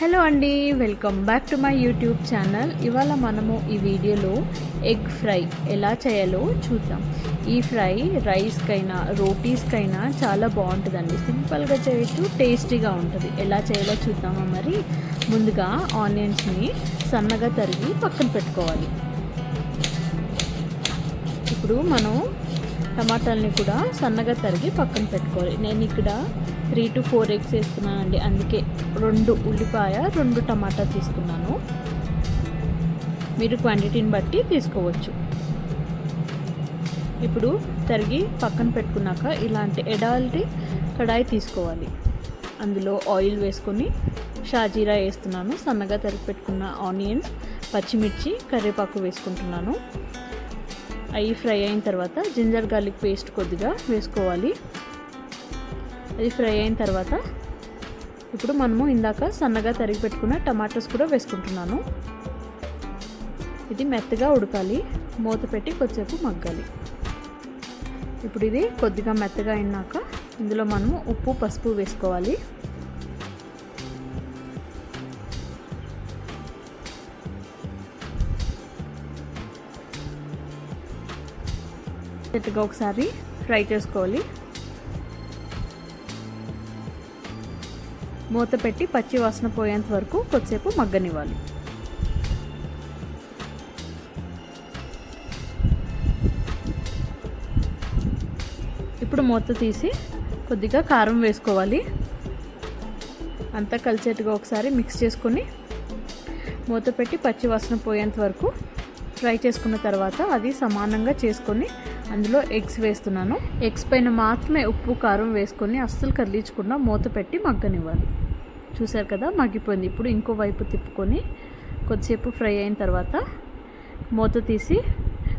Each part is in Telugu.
హలో అండి welcome back to my YouTube channel. ఇవాళ మనము ఈ వీడియోలో ఎగ్ ఫ్రై ఎలా చేయాలో చూద్దాం. ఈ ఫ్రై రైస్కైనా రోటీస్కైనా చాలా బాగుంటుందండి. సింపుల్గా చేయొచ్చు టేస్టీగా ఉంటుంది. ఎలా చేయాలో చూద్దామా మరి? ముందుగా ఆనియన్స్ని సన్నగా తరిగి పక్కన పెట్టుకోవాలి. ఇప్పుడు మనం టమాటాలని కూడా సన్నగా తరిగి పక్కన పెట్టుకోవాలి. నేను ఇక్కడ త్రీ టు ఫోర్ ఎగ్స్ వేస్తున్నానండి. అందుకే రెండు ఉల్లిపాయ రెండు టమాటా తీసుకున్నాను. మీరు క్వాంటిటీని బట్టి తీసుకోవచ్చు. ఇప్పుడు తరిగి పక్కన పెట్టుకున్నాక ఇలాంటి ఎడాల్టి కడాయి తీసుకోవాలి. అందులో ఆయిల్ వేసుకొని షాజీరా వేస్తున్నాను. సన్నగా తరిగి పెట్టుకున్న ఆనియన్స్ పచ్చిమిర్చి కరివేపాకు వేసుకుంటున్నాను. అవి ఫ్రై అయిన తర్వాత జింజర్ గార్లిక్ పేస్ట్ కొద్దిగా వేసుకోవాలి. అది ఫ్రై అయిన తర్వాత ఇప్పుడు మనము ఇందాక సన్నగా తరిగి పెట్టుకున్న టమాటోస్ కూడా వేసుకుంటున్నాను. ఇది మెత్తగా ఉడకాలి మూత పెట్టి కొద్దిసేపు మగ్గాలి. ఇప్పుడు ఇది కొద్దిగా మెత్తగా అయినాక ఇందులో మనము ఉప్పు పసుపు వేసుకోవాలి. చెట్టుగా ఒకసారి ఫ్రై చేసుకోవాలి. మూత పెట్టి పచ్చి వాసన పోయేంత వరకు కొద్దిసేపు మగ్గనివ్వాలి. ఇప్పుడు మూత తీసి కొద్దిగా కారం వేసుకోవాలి. అంతా కలిసేట్టుగా ఒకసారి మిక్స్ చేసుకొని మూత పెట్టి పచ్చి వాసన పోయేంత వరకు ఫ్రై చేసుకున్న తర్వాత అది సమానంగా చేసుకొని అందులో ఎగ్స్ వేస్తున్నాను. ఎగ్స్ పైన మాత్రమే ఉప్పు కారం వేసుకొని అస్సలు కదిలించకుండా మూత పెట్టి మగ్గనివ్వాలి. చూసారు కదా మగ్గిపోయింది. ఇప్పుడు ఇంకో వైపు తిప్పుకొని కొద్దిసేపు ఫ్రై అయిన తర్వాత మూత తీసి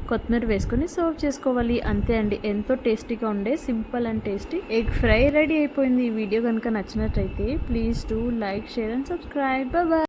కొత్తిమీర వేసుకొని సర్వ్ చేసుకోవాలి. అంతే అండి. ఎంతో టేస్టీగా ఉండే simple and tasty egg fry ready అయిపోయింది. ఈ వీడియో కనుక నచ్చినట్టయితే please do like share and subscribe. Bye.